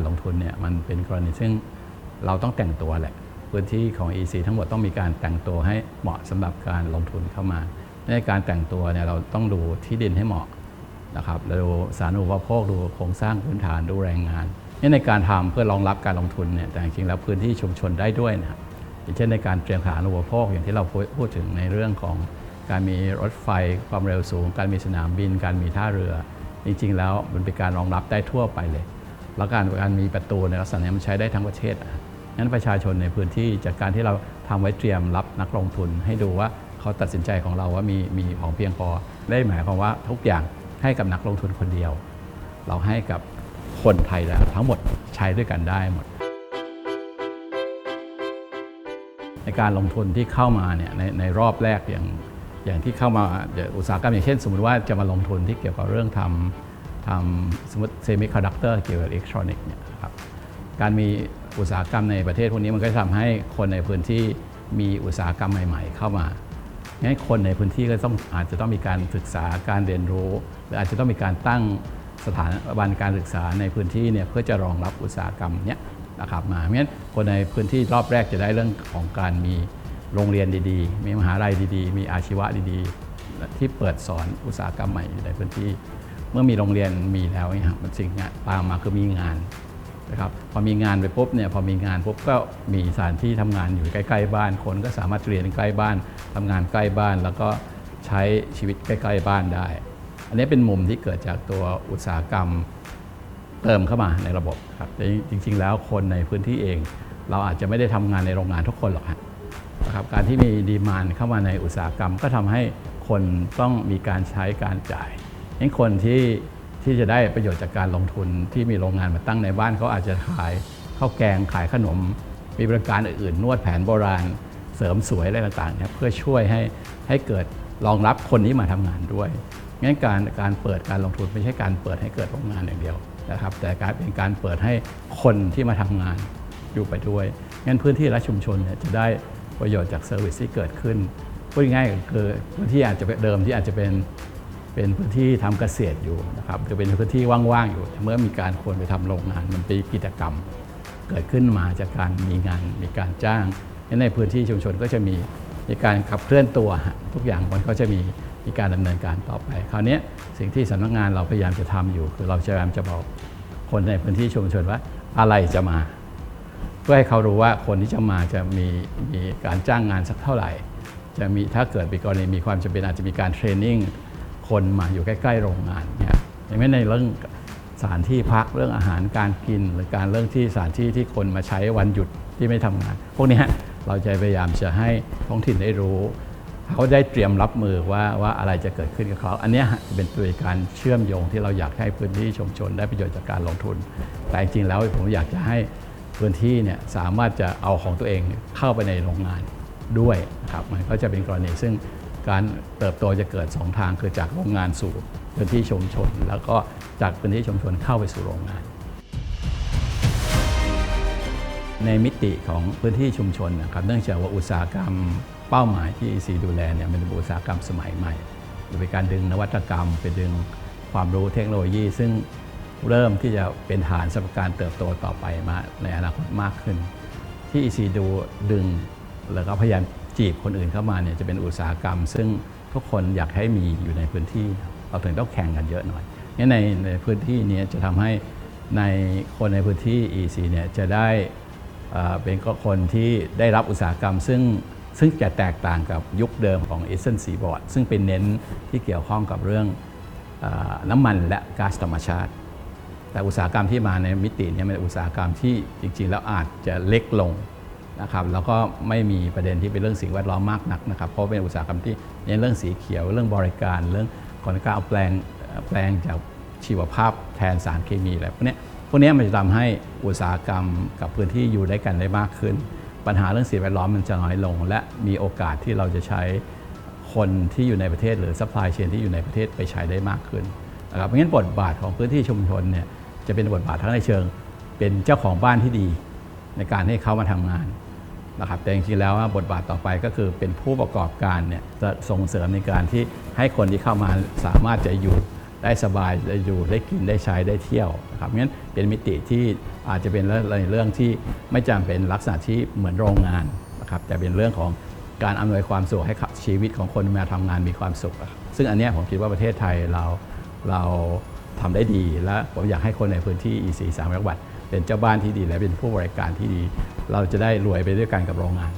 การลงทุนเนี่ยมันเป็นกรณีซึ่งเราต้องแต่งตัวแหละ พื้นที่ของ EC ทั้งหมดต้องมีการแต่งตัวให้เหมาะสำหรับการลงทุนเข้ามา ในการแต่งตัวเนี่ยเราต้องดูที่ดินให้เหมาะนะครับแล้วดูสาธารณูปโภคดูโครงสร้างพื้นฐานดูแรงงานนี่ในการทำเพื่อรองรับการลงทุนเนี่ยแต่จริงๆแล้วพื้นที่ชุมชนได้ด้วยนะครับอย่างเช่นในการเตรียมสาธารณูปโภคอย่างที่เราพูดถึงในเรื่องของการมีรถไฟความเร็วสูง การมีสนามบิน การมีท่าเรือ จริงๆ แล้วมันเป็นการรองรับได้ทั่วไปเลย แล้วการการมีประตูในลักษณะนี้มันใช้ได้ทั้งประเทศอะงั้นประชาชนในพื้นที่จากการที่เราทำไว้เตรียมรับนักลงทุน ให้ดูว่าเขาตัดสินใจของเราว่ามีมีของเพียงพอ ได้หมายความว่าทุกอย่างให้กับนักลงทุนคนเดียว เราให้กับคนไทยแล้วทั้งหมดใช้ด้วยกันได้หมด ในการลงทุนที่เข้ามาเนี่ยในในรอบแรกอย่างอย่างที่เข้ามาอุตสาหกรรมอย่างเช่น สมมติว่าจะมาลงทุนที่เกี่ยวกับเรื่องทำ ทำสมมติเซมิคอนดักเตอร์เกี่ยวกับอิเล็กทรอนิกส์เนี่ยครับการมีอุตสาหกรรมในประเทศพวกนี้มันก็จะทำให้คนในพื้นที่มีอุตสาหกรรมใหม่ ๆ เข้ามางั้นคนในพื้นที่ก็ต้องอาจจะต้องมีการศึกษาการเรียนรู้หรืออาจจะต้องมีการตั้งสถาบันการศึกษาในพื้นที่เนี่ยเพื่อจะรองรับอุตสาหกรรมเนี้ยนะครับมาเพราะฉะนั้นคนในพื้นที่รอบแรกจะได้เรื่องของการมีโรงเรียนดีๆ มีมหาลัยดีๆ มีอาชีวะดีๆ ที่เปิดสอนอุตสาหกรรมใหม่อยู่ในพื้นที่ เมื่อมีโรงเรียนมีแล้วเนี่ยมันสิ่งงานตามมาคือมีงานนะครับพอมีงานไปปุ๊บเนี่ยพอมีงานปุ๊บก็มีสถานที่ทำงานอยู่ใกล้ๆบ้านคนก็สามารถเรียนใกล้บ้านทำงานใกล้บ้าน แล้วก็ใช้ชีวิตใกล้ๆบ้านได้ อันนี้เป็นมุมที่เกิดจากตัวอุตสาหกรรมเติมเข้ามาในระบบครับแต่จริง ๆ แล้วคนในพื้นที่เอง เราอาจจะไม่ได้ทำงานในโรงงานทุกคนหรอกนะครับการที่มีดีมานเข้ามาในอุตสาหกรรม ก็ทำให้คนต้องมีการใช้การจ่าย งั้นคนที่ที่จะได้ประโยชน์จากการลงทุนที่มีโรงงานมาตั้งในบ้านเขาอาจจะขายข้าวแกงขายขนม มีบริการอื่นๆ นวดแผนโบราณเสริมสวยอะไรต่างๆเนี่ยเพื่อช่วยให้ให้เกิดรองรับคนที่มาทำงานด้วยงั้นการการเปิดการลงทุนไม่ใช่การเปิดให้เกิดโรงงานอย่างเดียวนะครับแต่การเป็นการเปิดให้คนที่มาทำงานอยู่ไปด้วยงั้นพื้นที่และชุมชนเนี่ยจะได้ประโยชน์จากเซอร์วิสที่เกิดขึ้นพูดง่ายๆคือพื้นที่อาจจะเป็นเดิมที่อาจจะเป็น เป็นพื้นที่ทำเกษตรอยู่นะครับจะเป็นพื้นที่ว่างๆอยู่ เมื่อมีการคนไปทำโรงงานมันเป็นกิจกรรม เกิดขึ้นมาจากการมีงานมีการจ้างในพื้นที่ชุมชนก็จะมีมีการขับเคลื่อนตัว ทุกอย่างมันก็จะมีมีการดำเนินการต่อไป คราวนี้สิ่งที่สำนักงานเราพยายามจะทำอยู่ คือเราพยายามจะบอกคนในพื้นที่ชุมชนว่าอะไรจะมา เพื่อให้เขารู้ว่าคนที่จะมาจะมีมีการจ้างงานสักเท่าไหร่ จะมีถ้าเกิดมีกรณีมีความจำเป็นอาจจะมีการเทรนนิ่ง คนมาอยู่ใกล้ ๆ โรงงานเนี่ยอย่างไม่ในเรื่องสถานที่พักเรื่องอาหารการกิน หรือการเรื่องที่สถานที่ที่คนมาใช้วันหยุดที่ไม่ทำงาน พวกนี้เราจะพยายามจะให้ท้องถิ่นได้รู้ เขาได้เตรียมรับมือว่าว่าอะไรจะเกิดขึ้นกับเขา อันนี้เป็นตัวการเชื่อมโยงที่เราอยากให้พื้นที่ชุมชนได้ประโยชน์จากการลงทุน แต่จริงๆแล้วผมอยากจะให้พื้นที่เนี่ยสามารถจะเอาของตัวเองเข้าไปในโรงงานด้วยนะครับมันก็จะเป็นกรณีซึ่ง การเติบโตจะเกิด 2 ทางคือจากโรงงานสู่พื้นที่ชุมชน แล้วก็จากพื้นที่ชุมชนเข้าไปสู่โรงงาน ในมิติของพื้นที่ชุมชนนะครับเนื่องจากว่าอุตสาหกรรมเป้าหมายที่ EC ดูแลเนี่ยเป็นอุตสาหกรรมสมัยใหม่เป็นการดึงนวัตกรรมไปดึงความรู้เทคโนโลยี ซึ่งเริ่มที่จะเป็นฐานสำหรับการเติบโตต่อไปมาในอนาคตมากขึ้น ที่ EC ดูดึงแล้วก็พยายาม จีบคนอื่นเข้ามาเนี่ยจะเป็นอุตสาหกรรม ซึ่งทุกคนอยากให้มีอยู่ในพื้นที่เราถึงต้องแข่งกันเยอะหน่อยงั้นในในพื้นที่นี้จะทำให้ในคนในพื้นที่ EC เนี่ยจะได้เป็นคนที่ได้รับอุตสาหกรรม ซึ่งซึ่งจะแตกต่างกับยุคเดิมของเอเซนซีบอร์ดซึ่งเป็นเน้นที่เกี่ยวข้องกับเรื่องอน้ำมันและก๊าซธรรมชาติ แต่อุตสาหกรรมที่มาในมิตินี้เป็นอุตสาหกรรมที่จริงๆ แล้วอาจจะเล็กลง นะครับแล้วก็ไม่มีประเด็นที่เป็นเรื่องสิ่งแวดล้อมมากนักนะครับเพราะเป็นอุตสาหกรรมที่เน้นเรื่องสีเขียวเรื่องบริการ เรื่องก่อนการเอาแปลงแปลงจากชีวภาพแทนสารเคมีอะไรพวกนี้พวกนี้มันจะทำให้อุตสาหกรรมกับพื้นที่อยู่ด้วยกันได้มากขึ้น ปัญหาเรื่องสิ่งแวดล้อมมันจะน้อยลง และมีโอกาสที่เราจะใช้คนที่อยู่ในประเทศหรือซัพพลายเชนที่อยู่ในประเทศไปใช้ได้มากขึ้นนะครับเพราะงั้นบทบาทของพื้นที่ชุมชนเนี่ยจะเป็นบทบาททั้งในเชิง เป็นเจ้าของบ้านที่ดีในการให้เขามาทำงาน นะครับแต่จริงๆแล้วบทบาทต่อไปก็คือเป็นผู้ประกอบการเนี่ยจะส่งเสริมในการที่ให้คนที่เข้ามาสามารถจะอยู่ได้สบายได้อยู่ได้กินได้ใช้ได้เที่ยวนะครับงั้นเป็นมิติที่อาจจะเป็นในเรื่องที่ไม่จำเป็นลักษณะที่เหมือนโรงงานนะครับแต่เป็นเรื่องของการอำนวยความสะดวกให้กับชีวิตของคนมาทำงานมีความสุข ซึ่งอันนี้ผมคิดว่าประเทศไทยเราเราทำได้ดีและผมอยากให้คนในพื้นที่ EC 3จังหวัด เป็นเจ้าบ้านที่ดีและเป็นผู้บริการที่ดี เราจะได้รวยไปด้วยกันกับโรงงาน